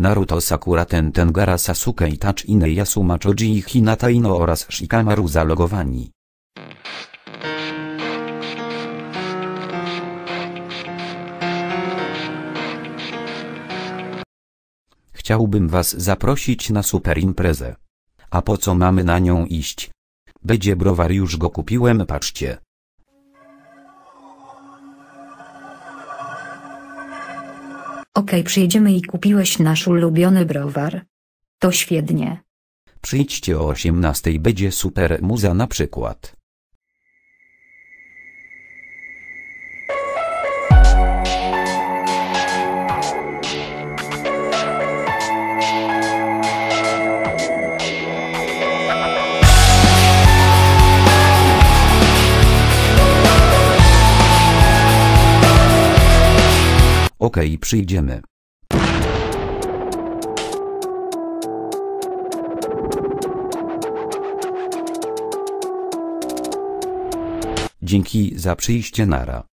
Naruto Sakura Tenten Gara Sasuke Itachi Ieyasu Machoji i Hinata Ino oraz Shikamaru zalogowani. Chciałbym was zaprosić na super imprezę. A po co mamy na nią iść? Będzie browar już go kupiłem patrzcie. Okej, przyjedziemy i kupiłeś nasz ulubiony browar. To świetnie. Przyjdźcie o 18 będzie super muza na przykład. Okej, przyjdziemy. Dzięki za przyjście nara.